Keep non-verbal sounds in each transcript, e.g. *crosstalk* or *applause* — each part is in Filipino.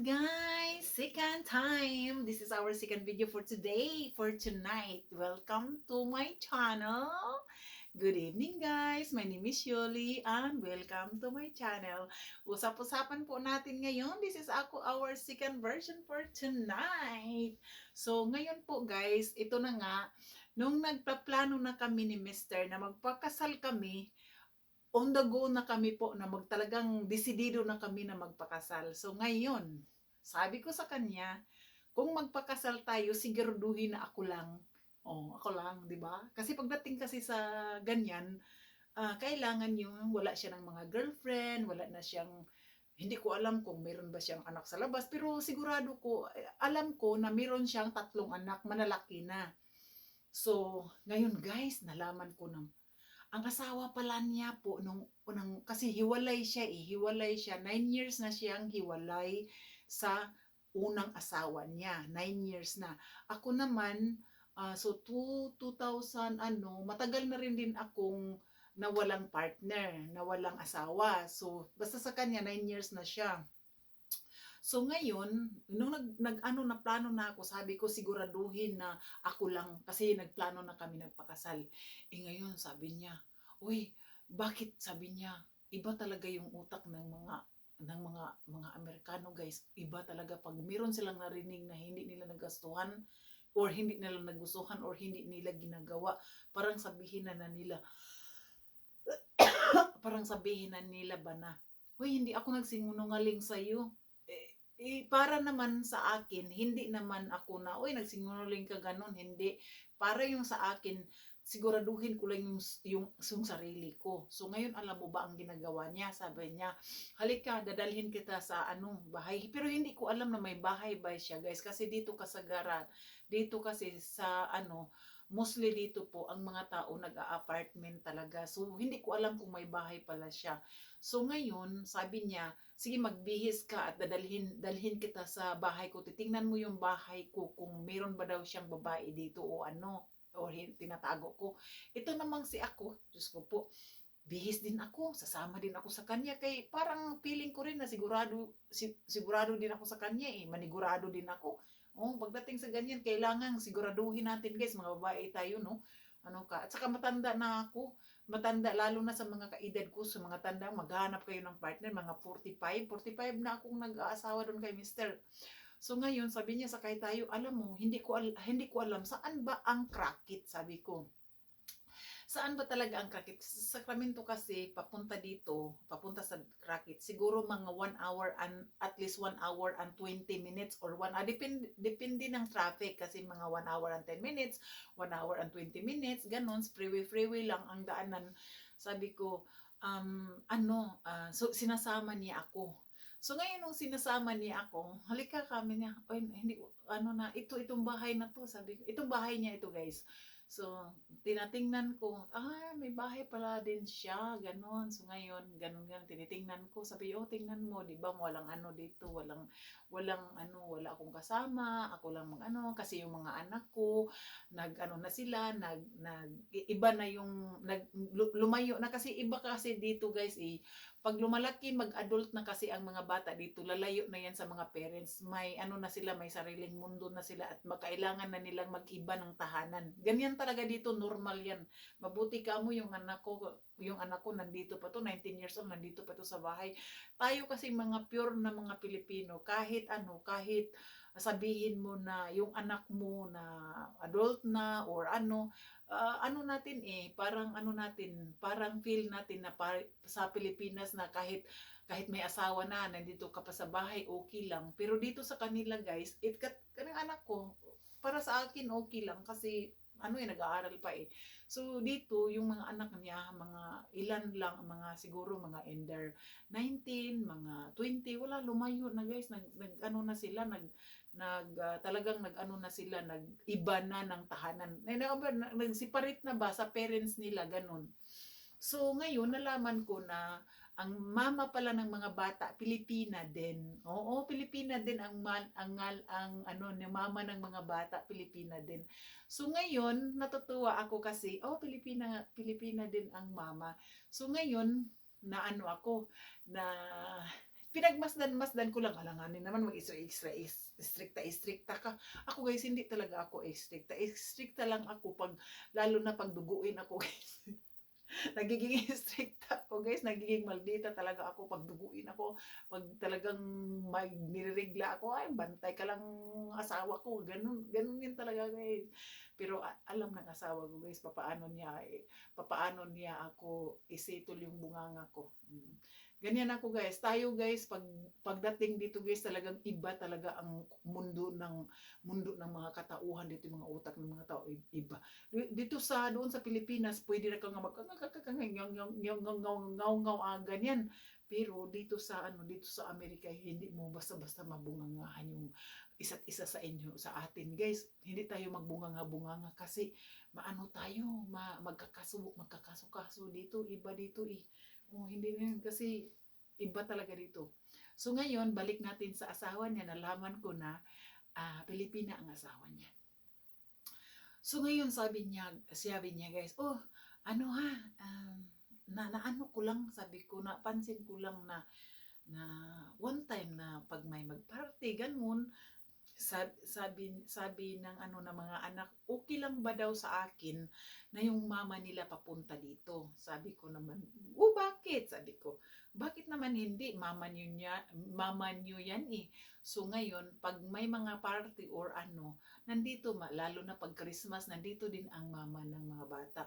guys! Second time! This is our second video for today, for tonight. Welcome to my channel! Good evening guys! My name is Yoli and welcome to my channel. Usap-usapan po natin ngayon. This is ako our second version for tonight. So ngayon po guys, ito na nga, nung nagpaplano na kami ni Mr. na magpakasal kami, on the go na kami po na magtalagang desidido na kami na magpakasal. So ngayon, sabi ko sa kanya, kung magpakasal tayo, siguraduhin na ako lang. Oh, ako lang, 'di ba? Kasi pagdating kasi sa ganyan, ah, kailangan yung wala siya ng mga girlfriend, wala na siyang hindi ko alam kung meron ba siyang anak sa labas, pero sigurado ko, eh, alam ko na meron siyang tatlong anak, manalaki na. So, ngayon guys, nalaman ko na ang asawa pala niya po nung unang kasi hiwalay siya eh, hiwalay siya. Nine years na siyang hiwalay sa unang asawa niya. Nine years na. Ako naman, ah, so two, 2000 ano, matagal na rin din akong nawalang partner, nawalang asawa. So, basta sa kanya, nine years na siya. So ngayon, nung nag, nag ano na plano na ako, sabi ko siguraduhin na ako lang kasi nagplano na kami nagpakasal. Eh ngayon, sabi niya, "Uy, bakit?" sabi niya, "Iba talaga yung utak ng mga ng mga mga Amerikano, guys. Iba talaga pag meron silang narinig na hindi nila nagastuhan or hindi nila nagustuhan or hindi nila ginagawa, parang sabihin na, na nila *coughs* parang sabihin na nila ba na, "Uy, hindi ako nagsinungaling sa iyo." Eh, para naman sa akin, hindi naman ako na, uy, nagsinungaling ka ganun, hindi. Para yung sa akin, siguraduhin ko lang yung, yung, yung sarili ko. So ngayon, alam mo ba ang ginagawa niya? Sabi niya, halika, dadalhin kita sa anong bahay. Pero hindi ko alam na may bahay ba siya, guys. Kasi dito kasagaran, dito kasi sa ano, mostly dito po, ang mga tao nag-a-apartment talaga. So, hindi ko alam kung may bahay pala siya. So, ngayon, sabi niya, sige magbihis ka at dadalhin dalhin kita sa bahay ko. Titingnan mo yung bahay ko kung meron ba daw siyang babae dito o ano hin- tinatago ko. Ito namang si ako, Diyos ko po, bihis din ako, sasama din ako sa kanya kay parang feeling ko rin na sigurado si, sigurado din ako sa kanya eh, manigurado din ako. Oh, pagdating sa ganyan, kailangan siguraduhin natin guys, mga babae tayo, no? Ano ka? At saka matanda na ako. Matanda, lalo na sa mga kaedad ko, sa mga tanda, maghanap kayo ng partner, mga 45. 45 na akong nag-aasawa doon kay Mr. So ngayon, sabi niya, sakay tayo, alam mo, hindi ko, al- hindi ko alam, saan ba ang crackit, sabi ko. Saan ba talaga ang Crackit? Sa Sacramento kasi, papunta dito, papunta sa Crackit, siguro mga 1 hour and at least 1 hour and 20 minutes or 1 ah, depende, depende ng traffic kasi mga 1 hour and 10 minutes, 1 hour and 20 minutes, ganun, freeway, freeway lang ang daanan. Sabi ko, um, ano, ah, so sinasama niya ako. So ngayon nung sinasama niya ako, halika kami niya, hindi, ano na, ito, itong bahay na to, sabi ko, itong bahay niya ito guys. So, tinatingnan ko, ah, may bahay pala din siya, ganon. So, ngayon, ganon ganon, tinitingnan ko, sabi, oh, tingnan mo, di ba, walang ano dito, walang, walang, ano, wala akong kasama, ako lang mag, ano, kasi yung mga anak ko, nag, ano na sila, nag, nag, iba na yung, nag, lu- lumayo na, kasi iba kasi dito, guys, eh, pag lumalaki, mag-adult na kasi ang mga bata dito, lalayo na yan sa mga parents. May ano na sila, may sariling mundo na sila at makailangan na nilang mag-iba ng tahanan. Ganyan talaga dito, normal yan. Mabuti ka mo yung anak ko, yung anak ko nandito pa to, 19 years old, nandito pa to sa bahay. Tayo kasi mga pure na mga Pilipino, kahit ano, kahit sabihin mo na yung anak mo na adult na or ano, ah, ano natin eh, parang ano natin, parang feel natin na pa, sa Pilipinas na kahit kahit may asawa na, nandito ka pa sa bahay, okay lang. Pero dito sa kanila guys, it kat, anak ko, para sa akin okay lang kasi ano eh, nag-aaral pa eh. So dito, yung mga anak niya, mga ilan lang, mga siguro mga under 19, mga 20, wala, lumayo na guys, nag, nag ano na sila, nag, nag ah, talagang nag-ano na sila, nag-iba na ng tahanan. Eh, nag- nag- Nag-separate na ba sa parents nila, ganun. So ngayon, nalaman ko na ang mama pala ng mga bata, Pilipina din. Oo, Pilipina din ang man, ang, ang, ano, ni mama ng mga bata, Pilipina din. So ngayon, natutuwa ako kasi, oh, Pilipina, Pilipina din ang mama. So ngayon, na ano ako, na pinagmasdan-masdan ko lang alanganin naman mag extra stricta stricta ka ako guys hindi talaga ako stricta stricta lang ako pag lalo na pag duguin ako *laughs* guys *laughs* nagiging *laughs* stricta ako guys. Nagiging maldita talaga ako. Pag duguin ako pag talagang may nirigla ako ay bantay ka lang asawa ko. Ganun ganun yun talaga guys pero alam ng asawa ko guys papaano niya eh, papaano niya ako isettle yung bunganga ko Mm. ganyan ako guys tayo guys pag pagdating dito guys talagang iba talaga ang mundo ng mundo ng mga katauhan dito mga utak ng mga tao iba Di- dito sa doon sa Pilipinas pwede na kang mag ngaw ngaw ganyan pero dito sa ano dito sa Amerika hindi mo basta-basta mabungangahan yung isa't isa sa inyo sa atin. Guys hindi tayo magbunganga-bunganga kasi maano tayo ma, magkakaso magkakaso-kaso dito iba dito eh. Oh, hindi yun kasi iba talaga dito. So ngayon balik natin sa asawa niya. Nalaman ko na ah, Pilipina ang asawa niya. So ngayon sabi niya sabi niya guys oh ano ha um, na naano ko lang sabi ko na pansin ko lang na na one time na pag may magparty ganun. Sabi, sabi sabi ng ano ng mga anak okay lang ba daw sa akin na yung mama nila papunta dito? Sabi ko naman oh bakit? Sabi ko bakit naman hindi? Mama niyo niya mama niyo yan eh. So ngayon pag may mga party or ano nandito lalo na pag Christmas nandito din ang mama ng mga bata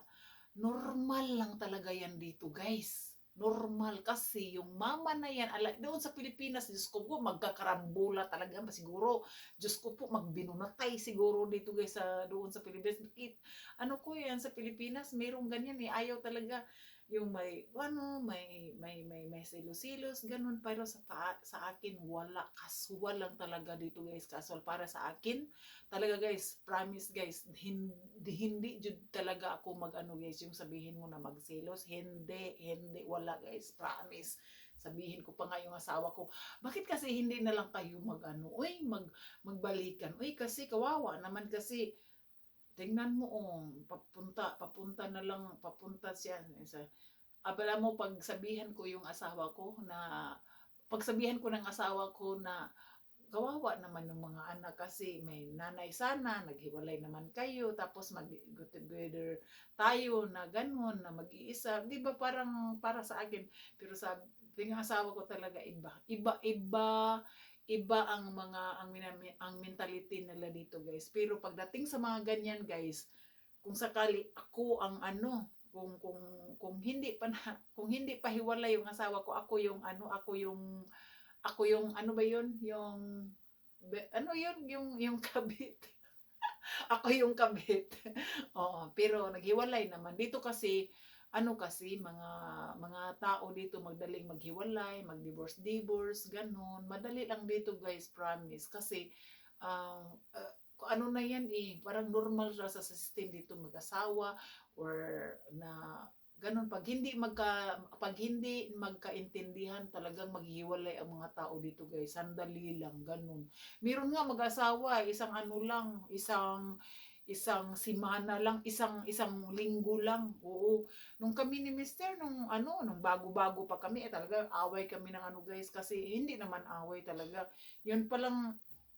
normal lang talaga yan dito guys. Normal kasi yung mama na yan ala, doon sa Pilipinas Diyos ko po magkakarambola talaga ba siguro? Diyos ko po magbinunatay siguro dito guys sa doon sa Pilipinas. Bakit? ano ko yan sa Pilipinas mayroong ganyan eh ayaw talaga yung may ano may may may may silos-silos ganun. Pero sa pa, sa akin wala casual lang talaga dito guys. Casual para sa akin talaga guys promise guys hindi hindi jud talaga ako mag-ano guys yung sabihin mo na magselos hindi hindi wala guys promise. Sabihin ko pa nga yung asawa ko bakit kasi hindi na lang kayo mag-ano? Uy mag magbalikan. Uy kasi kawawa naman kasi tingnan mo oh papunta papunta na lang papunta siya sa abala mo pag sabihan ko yung asawa ko na pagsabihan ko ng asawa ko na kawawa naman ng mga anak kasi may nanay sana, naghiwalay naman kayo, tapos mag go together tayo na ganun, na mag-iisa. Di ba parang para sa akin, pero sa yung asawa ko talaga iba. Iba, iba, iba ang mga, ang, ang mentality nila dito guys. Pero pagdating sa mga ganyan guys, kung sakali ako ang ano, kung kung kung hindi pa na, kung hindi pa hiwalay yung asawa ko, ako yung ano, ako yung ako yung ano ba yun? Yung ano yun? Yung yung *laughs* kabit. Ako yung kabit. *laughs* Oo pero naghiwalay naman. Dito kasi ano kasi mga mga tao dito magdaling maghiwalay mag-divorce divorce ganun. Madali lang dito guys promise. Kasi um, uh, ano na yan eh parang normal siya sa system dito mag-asawa or na ganun. Pag hindi magka pag hindi magkaintindihan talagang maghiwalay ang mga tao dito guys. Sandali lang ganun. Meron nga mag-asawa isang ano lang isang isang simana lang isang isang linggo lang. Oo. Nung kami ni Mister nung ano nung bago-bago pa kami eh talaga away kami ng ano guys kasi hindi naman away talaga. Yun palang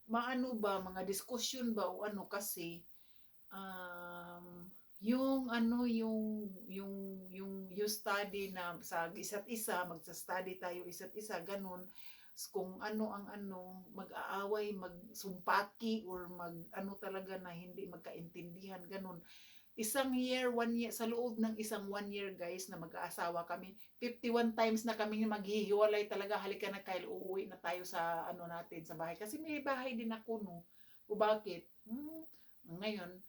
maano ba mga diskusyon ba o ano kasi um, yung ano yung yung yung you study na sa isa't isa magsa-study tayo isa't isa ganun kung ano ang ano mag-aaway magsumpaki or mag ano talaga na hindi magkaintindihan ganun. Isang year one year sa loob ng isang one year guys na mag-aasawa kami 51 times na kami maghihiwalay talaga halika na Kyle uuwi na tayo sa ano natin sa bahay. Kasi may bahay din ako no? O bakit? Hmm, ngayon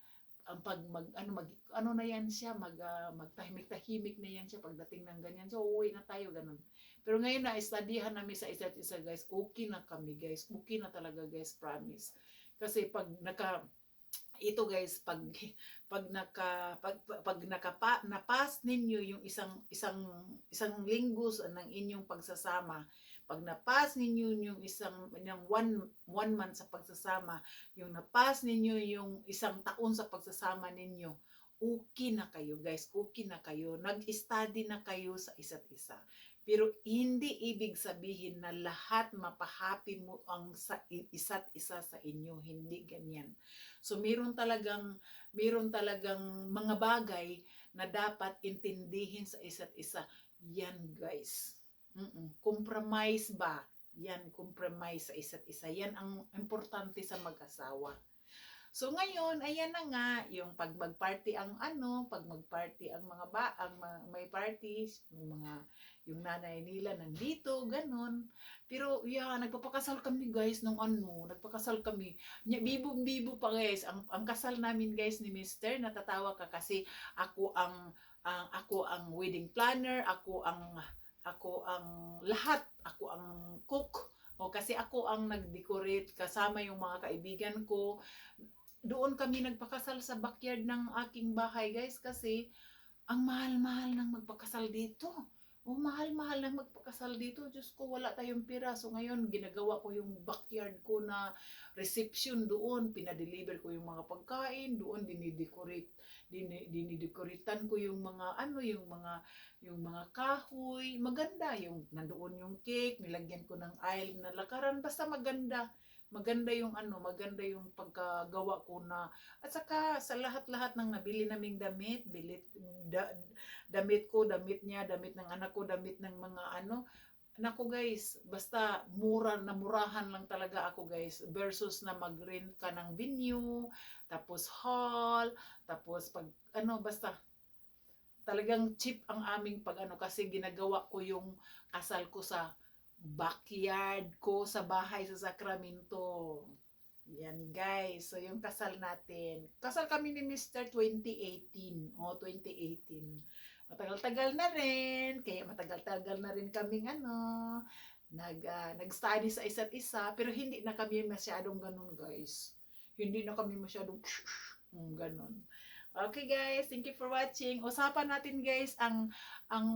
ang pag mag ano mag ano na yan siya mag uh, magtahimik-tahimik na yan siya pagdating ng ganyan. So uuwi na tayo ganun. Pero ngayon na studyhan namin sa isa't isa guys. Okay na kami guys. Okay na talaga guys promise. Kasi pag naka ito guys pag pag naka pag, pag nakapa napas ninyo yung isang isang isang linggo ng inyong pagsasama pag napas ninyo yung isang yung one one month sa pagsasama yung napas ninyo yung isang taon sa pagsasama ninyo okay na kayo guys okay na kayo nag-study na kayo sa isa't isa Pero hindi ibig sabihin na lahat mapahappy mo ang sa isa't isa sa inyo. Hindi ganyan. So meron talagang meron talagang mga bagay na dapat intindihin sa isa't isa. Yan guys. Mm-mm. Compromise ba? Yan, compromise sa isa't isa. Yan ang importante sa mag-asawa. So ngayon, ayan na nga, yung pag mag-party ang ano, pag mag-party ang mga ba, ang mga, may parties, yung mga, yung nanay nila nandito, ganun. Pero yeah, nagpapakasal kami guys nung ano, nagpakasal kami. Nya, bibo-bibo pa guys. Ang, ang kasal namin guys ni Mister, natatawa ka kasi ako ang, ang ako ang wedding planner, ako ang ako ang lahat, ako ang cook. O kasi ako ang nag-decorate kasama yung mga kaibigan ko. Doon kami nagpakasal sa backyard ng aking bahay, guys, kasi ang mahal-mahal ng magpakasal dito. O mahal-mahal ng magpakasal dito. Diyos ko, wala tayong pira. So ngayon, ginagawa ko yung backyard ko na reception doon. Pinadeliver ko yung mga pagkain. Doon, dinidecorate. Din, ko yung mga, ano, yung mga, yung mga kahoy. Maganda. Yung, nandoon yung cake. Nilagyan ko ng aisle na lakaran. Basta maganda maganda yung ano, maganda yung pagkagawa ko na at saka sa lahat-lahat ng nabili naming damit, bilit da, damit ko, damit niya, damit ng anak ko, damit ng mga ano, Nako guys, basta mura na murahan lang talaga ako guys versus na mag-rent ka ng venue, tapos hall, tapos pag ano basta talagang cheap ang aming pag ano kasi ginagawa ko yung kasal ko sa backyard ko sa bahay sa Sacramento. Yan guys. So yung kasal natin. Kasal kami ni Mr. 2018. O, 2018. Matagal-tagal na rin. Kaya matagal-tagal na rin kaming ano, nag, uh, nag-study sa isa't isa. Pero hindi na kami masyadong ganun guys. Hindi na kami masyadong um, *laughs* ganun. Okay guys, thank you for watching. Usapan natin guys ang ang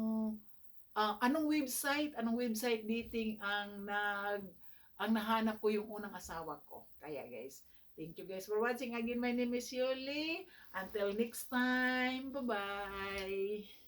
uh, anong website, anong website dating ang nag ang nahanap ko yung unang asawa ko. Kaya guys, thank you guys for watching. Again, my name is Yuli. Until next time, bye-bye.